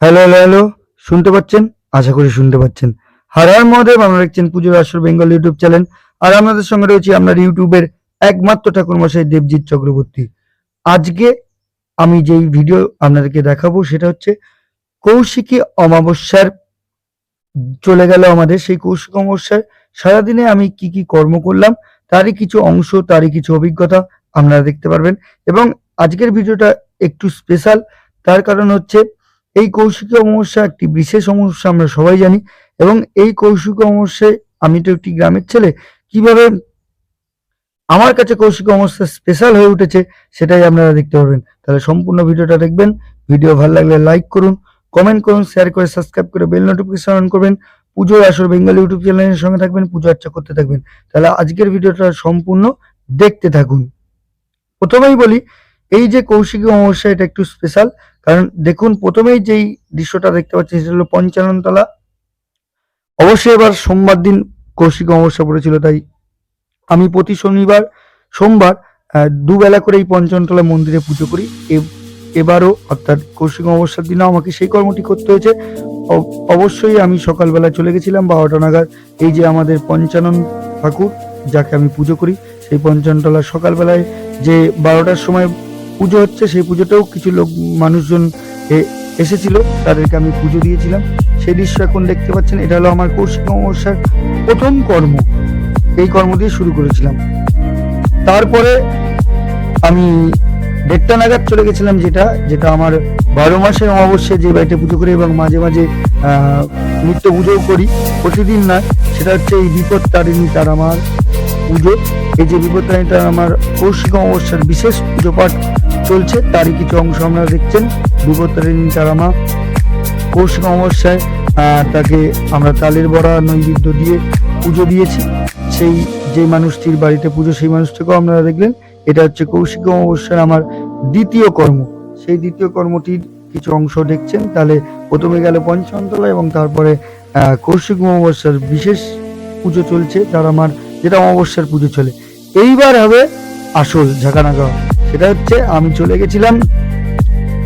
Hello hello hello, শুনতে পাচ্ছেন? আশা করি শুনতে পাচ্ছেন। হার হার মহাদেব দেখছেন পুজোর আসর বেঙ্গল ইউটিউব চ্যানেল। আর আমাদের সঙ্গে রয়েছে আপনার ইউটিউবের একমাত্র ঠাকুর মশাই দেবজিৎ চক্রবর্তী। আজকে আমি যেই ভিডিও আপনাদেরকে দেখাবো, সেটা হচ্ছে কৌশিকী অমাবস্যার চলে গেল আমাদের। সেই কৌশিক অমাবস্যার সারাদিনে আমি কি কি কর্ম করলাম, তারই কিছু অংশ, তারই কিছু অভিজ্ঞতা আপনারা দেখতে পারবেন। এবং আজকের ভিডিওটা একটু স্পেশাল তার কারণ হচ্ছে এই কৌশিকী অমাবস্যা একটি বিশেষ অমাবস্যা, আমরা সবাই জানি। এবং এই কৌশিকী অমাবস্যায় আমি তো একটি গ্রামের ছেলে, কীভাবে আমার কাছে কৌশিক অমাবস্যা স্পেশাল হয়ে উঠেছে, সেটাই আপনারা দেখতে পারবেন। তাহলে সম্পূর্ণ ভিডিওটা দেখবেন। ভিডিও ভালো লাগলে লাইক করুন কমেন্ট করুন শেয়ার করে সাবস্ক্রাইব করে বেল নোটিফিকেশন অন করবেন। পুজোর আসর বেঙ্গল ইউটিউব চ্যানেলের সঙ্গে থাকবেন, পুজো আর্চা করতে থাকবেন। তাহলে আজকের ভিডিওটা সম্পূর্ণ দেখতে থাকুন। প্রথমেই বলি, এই যে কৌশিকী অমাবস্যা, এটা একটু স্পেশাল কারণ দেখুন, প্রথমেই যেই দৃশ্যটা দেখতে পাচ্ছি সেটা হলো পঞ্চাননতলা। অবশ্যই এবার সোমবার দিন কৌশিক অমাবস্যা পড়েছিল, তাই আমি প্রতি শনিবার, সোমবার দুবেলা করে এই পঞ্চনতলা মন্দিরে পুজো করি। এবারও অর্থাৎ কৌশিক অমাবস্যার দিনও আমাকে সেই কর্মটি করতে হয়েছে। অবশ্যই আমি সকালবেলা চলে গেছিলাম বারোটা নাগাদ এই যে আমাদের পঞ্চানন ঠাকুর, যাকে আমি পুজো করি, সেই পঞ্চানতলা সকালবেলায় যে বারোটার সময় পুজো হচ্ছে, সেই পুজোতেও কিছু লোক, মানুষজন এসেছিল, তাদেরকে আমি পুজো দিয়েছিলাম। সেই দৃশ্য এখন দেখতে পাচ্ছেন, এটা হলো আমার কৌশিক অমাবস্যার প্রথম কর্ম। এই কর্ম দিয়ে শুরু করেছিলাম। তারপরে আমি দেড়টা নাগাদ চলে গেছিলাম যেটা যেটা আমার বারো মাসের অমাবস্যায় যে বাড়িতে পুজো করি এবং মাঝে মাঝে নিত্য পুজোও করি। প্রতিদিন না সেটা হচ্ছে এই বিপদ তারিণী তার আমার পুজো। এই যে বিপদ আমার কৌশিক অমাবস্যার বিশেষ পুজো পাঠ চলছে, তারই কিছু অংশ আপনারা দেখছেন। বিপদ তারিণী তারা কৌশিক অমাবস্যায় তাকে আমরা তালের বড়া, নৈবেদ্য দিয়ে পুজো দিয়েছি। সেই যে মানুষটির বাড়িতে পুজো, সেই মানুষটাকেও আপনারা দেখলেন। এটা হচ্ছে কৌশিক অমাবস্যার আমার দ্বিতীয় কর্ম। সেই দ্বিতীয় কর্মটির কিছু অংশ দেখছেন। তাহলে প্রথমে গেল পঞ্চমতলা এবং তারপরে কৌশিক অমাবস্যার বিশেষ পুজো চলছে। তার আমার যেটা অমাবস্যার পুজো চলে। এইবার হবে আসল ঝাঁকানাগা। সেটা হচ্ছে আমি চলে গেছিলাম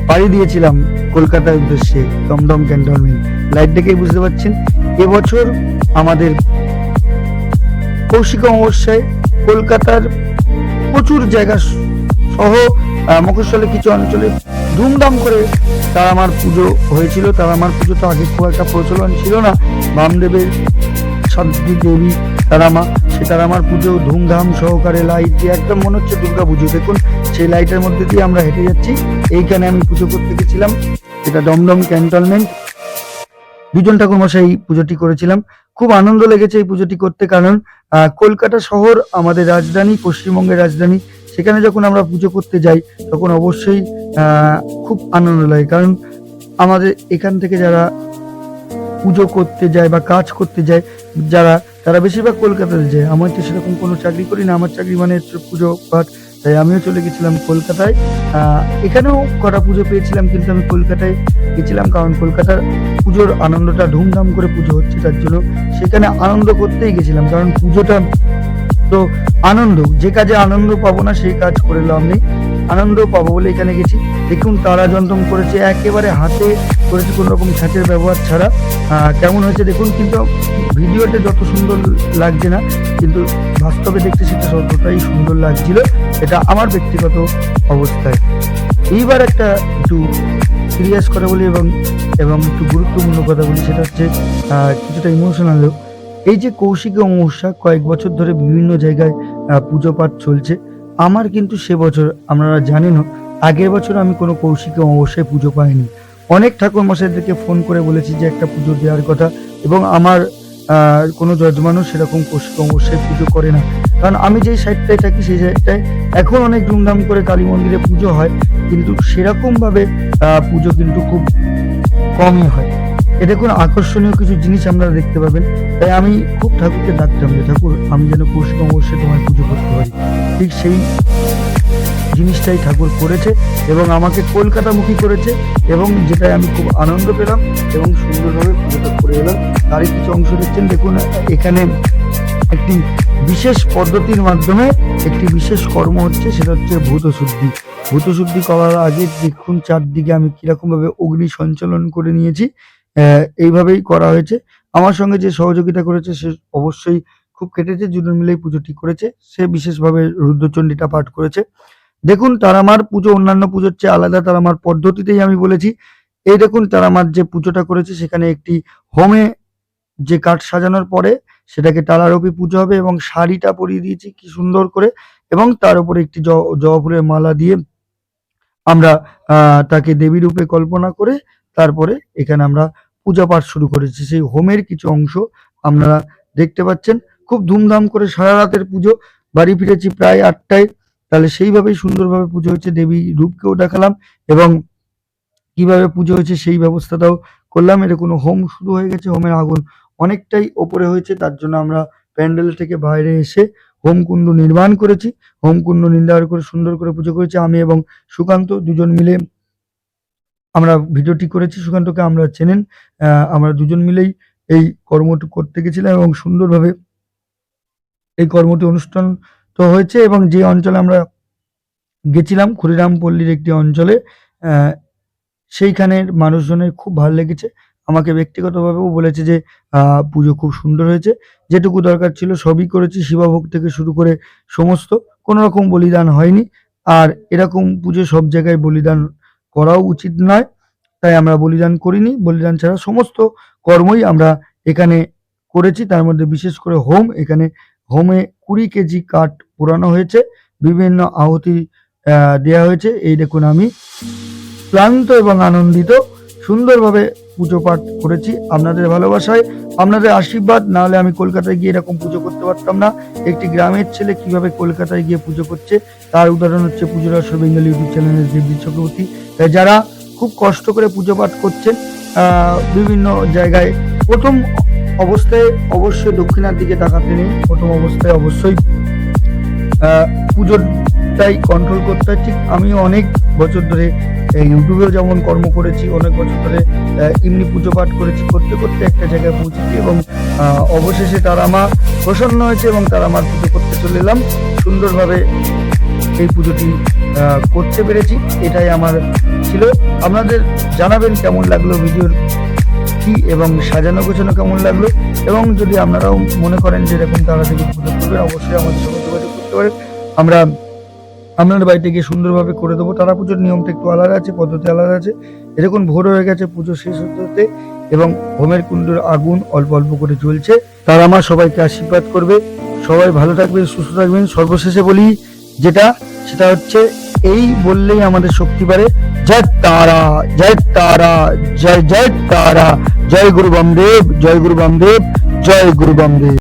পাড়ি দিয়েছিলাম কলকাতার উদ্দেশ্যে দমদম ক্যান্টনমেন্ট। লাইট দেখেই বুঝতে পারছেন এবছর আমাদের কৌশিক অমাবস্যায় কলকাতার প্রচুর জায়গা সহ আহ, কিছু অঞ্চলে ধুমধাম করে তার আমার পুজো হয়েছিল। তার আমার পুজো তো আগে খুব একটা প্রচলন ছিল না। বামদেবের সাধ্বী দেবী তারামা সে তারামার পুজো ধুমধাম সহকারে লাইট একদম মনে হচ্ছে দুর্গা পুজো। দেখুন, সেই লাইটের মধ্যে দিয়ে আমরা হেঁটে যাচ্ছি। এইখানে আমি পুজো করতে গেছিলাম। এটা দমদম ক্যান্টনমেন্ট দুজন ঠাকুর মশাই এই পুজোটি করেছিলাম। খুব আনন্দ লেগেছে এই পুজোটি করতে কারণ কলকাতা শহর আমাদের রাজধানী, পশ্চিমবঙ্গের রাজধানী। সেখানে যখন আমরা পুজো করতে যাই, তখন অবশ্যই খুব আনন্দ লাগে। কারণ, আমাদের এখান থেকে যারা পুজো করতে যায় বা কাজ করতে যায়, যারা তারা বেশিরভাগ কলকাতাতে যায় আমি তো সেরকম কোনো চাকরি করি না, আমার চাকরি মানে পুজো পাঠ, তাই আমিও চলে গেছিলাম কলকাতায়। এখানেও কটা পুজো পেয়েছিলাম, কিন্তু আমি কলকাতায় গেছিলাম, কারণ কলকাতার পুজোর আনন্দটা ধুমধাম করে পুজো হচ্ছে তার জন্য সেখানে আনন্দ করতেই গেছিলাম, কারণ পুজোটা তো আনন্দ, যে কাজে আনন্দ পাবো না সেই কাজ করে লাভ নেই। আনন্দ পাবো বলে এখানে গেছি। দেখুন, তারা যন্ত্রম করেছে, একেবারে হাতে করেছে কোনো রকম ছাঁচের ব্যবহার ছাড়া। কেমন হয়েছে দেখুন, কিন্তু ভিডিওতে যত সুন্দর লাগছে না, কিন্তু বাস্তবে দেখতে সেটা ততটাই সুন্দর লাগছিল, এটা আমার ব্যক্তিগত অবস্থায়। এইবার একটা একটু সিরিয়াস কথা বলি এবং এবং একটু গুরুত্বপূর্ণ কথা বলি, সেটা হচ্ছে কিছুটা ইমোশনালও এই যে কৌশিকী অমাবস্যা, কয়েক বছর ধরে বিভিন্ন জায়গায় পুজো পাঠ চলছে আমার কিন্তু সে বছর, আপনারা জানেনও, আগের বছর আমি কোনো কৌশিকী অমাবস্যায় পুজো পাইনি। অনেক ঠাকুর মশাইদেরকে ফোন করে বলেছি যে একটা পুজো দেওয়ার কথা এবং আমার কোনো যজমানও সেরকম কৌশিক অবশ্যই পুজো করে না। কারণ আমি যেই সাইডটায় থাকি, সেই সাইডটায় এখন অনেক ধুমধাম করে কালী মন্দিরে পুজো হয়, কিন্তু সেরকমভাবে পুজো কিন্তু খুব কমই হয়। এ দেখুন, আকর্ষণীয় কিছু জিনিস আপনারা দেখতে পাবেন। তাই আমি খুব ঠাকুরকে ডাকতাম যে, ঠাকুর, আমি যেন কৌশিক অবশ্যই তোমায় পুজো করতে পারি। ঠিক সেই জিনিসটাই ঠাকুর করেছে এবং আমাকে কলকাতামুখী করেছে এবং যেটাই আমি খুব আনন্দ পেলাম এবং সুন্দরভাবে পুজোটা করে এলাম। তারই কিছু অংশ দেখছেন। দেখুন, এখানে একটি বিশেষ পদ্ধতির মাধ্যমে একটি বিশেষ কর্ম হচ্ছে, সেটা হচ্ছে ভূত শুদ্ধি ভূতশুদ্ধি করার আগে দেখুন, চারদিকে আমি কীরকম ভাবে অগ্নি সঞ্চালন করে নিয়েছি। এইভাবেই করা হয়েছে। আমার সঙ্গে যে সহযোগিতা করেছে, সে অবশ্যই খুব কেটেছে, দুজন মিলেই পুজোটি করেছে। সে বিশেষভাবে রুদ্রচণ্ডীটা পাঠ করেছে। দেখুন, তারামার পুজো, অন্যান্য পুজোর চেয়ে আলাদা তারামার পদ্ধতিতেই আমি বলেছি। এই দেখুন, তারামার যে পুজোটা করেছে, সেখানে একটি হোমে যে কাঠ সাজানোর পরে সেটাকে টালারোপি পুজো হবে এবং শাড়িটা পরিয়ে দিয়েছি, কি সুন্দর করে। এবং তার উপরে একটি জবা মালা দিয়ে আমরা তাকে দেবী রূপে কল্পনা করে তারপরে এখানে আমরা পূজা পাঠ শুরু করেছি। সেই হোমের কিছু অংশ আপনারা দেখতে পাচ্ছেন। খুব ধুমধাম করে সারা রাতের পুজো। বাড়ি ফিরেছি প্রায় আটটায়। তাহলে সেইভাবেই সুন্দরভাবে পুজো হয়েছে। দেবী রূপকেও দেখালাম এবং কীভাবে পুজো হয়েছে সেই ব্যবস্থাটাও করলাম। এটা কোনো হোম শুরু হয়ে গেছে, হোমের আগুন অনেকটাই ওপরে হয়েছে, তার জন্য আমরা প্যান্ডেল থেকে বাইরে এসে হোমকুণ্ড নির্মাণ করেছি। হোমকুণ্ড নির্মাণ করে সুন্দর করে পুজো করেছি। আমি এবং সুকান্ত দুজন মিলে আমরা ভিডিওটি করেছি। সুকান্তকে আমরা চেনেন। আমরা দুজন মিলেই এই কর্মটি করতে গেছিলাম এবং সুন্দরভাবে এই কর্মটি অনুষ্ঠান তো হয়েছে এবং যে অঞ্চলে আমরা গেছিলাম ক্ষুদিরামপল্লীর একটি অঞ্চলে সেইখানের মানুষজনের খুব ভালো লেগেছে। আমাকে ব্যক্তিগতভাবেও বলেছে যে পুজো খুব সুন্দর হয়েছে। যেটুকু দরকার ছিল সবই করেছি, শিবাভোগ থেকে শুরু করে সমস্ত। কোনো রকম বলিদান হয়নি। আর এরকম পুজো সব জায়গায় বলিদান করাও উচিত নয়। তাই আমরা বলিদান করিনি। বলিদান ছাড়া সমস্ত কর্মই আমরা এখানে করেছি। তার মধ্যে বিশেষ করে হোম এখানে হোমে কুড়ি কেজি কাঠ পোড়ানো হয়েছে। বিভিন্ন আহুতি আহ, দেওয়া হয়েছে। এই দেখুন আমি। ক্লান্ত এবং আনন্দিত সুন্দরভাবে পুজো পাঠ করেছি আপনাদের ভালোবাসায়। আপনাদের আশীর্বাদ না হলে আমি কলকাতায় গিয়ে এরকম পুজো করতে পারতাম না। একটি গ্রামের ছেলে কীভাবে কলকাতায় গিয়ে পুজো করছে তার উদাহরণ হচ্ছে পুজোর আসর বেঙ্গল ইউটিউব চ্যানেলের দেবজিৎ চক্রবর্তী। যারা খুব কষ্ট করে পুজো পাঠ করছেন বিভিন্ন জায়গায় প্রথম অবস্থায় অবশ্যই দক্ষিণার দিকে তাকাতে নেই। প্রথম অবস্থায় অবশ্যই পুজোটাই কন্ট্রোল করতে হয়। ঠিক আমি অনেক বছর ধরে ইউটিউবেও যেমন কর্ম করেছি, অনেক বছর ধরে এমনি পুজো পাঠ করেছি, করতে করতে একটা জায়গায় পৌঁছেছি এবং অবশেষে তারা মা প্রসন্ন হয়েছে এবং তারা মার পুজো করতে চলে এলাম। সুন্দরভাবে এই পুজোটি করতে পেরেছি। এটাই আমার ছিল। আপনাদের জানাবেন কেমন লাগল ভিডিওর কি এবং সাজানো গোছানো কেমন লাগল এবং যদি আপনারাও মনে করেন যে এরকম তারা থেকে পুজো করবেন অবশ্যই আমাদের সঙ্গে যোগাযোগ করতে পারেন। আমরা আপনার বাড়িতে গিয়ে সুন্দরভাবে করে দেবো। তারা পুজোর নিয়মটা একটু আলাদা আছে, পদ্ধতি আলাদা আছে। এরকম ভোর হয়ে গেছে, পুজো শেষ হতে হতে এবং হোমের কুণ্ডের আগুন অল্প অল্প করে জ্বলছে। তারা আমার সবাইকে আশীর্বাদ করবে। সবাই ভালো থাকবেন, সুস্থ থাকবেন। সর্বশেষে বলি যেটা, সেটা হচ্ছে এই বললেই আমাদের শক্তি বাড়ে। জয় তারা জয় তারা, জয় জয় তারা। জয় গুরু বামদেব জয় গুরু বামদেব জয় গুরু বামদেব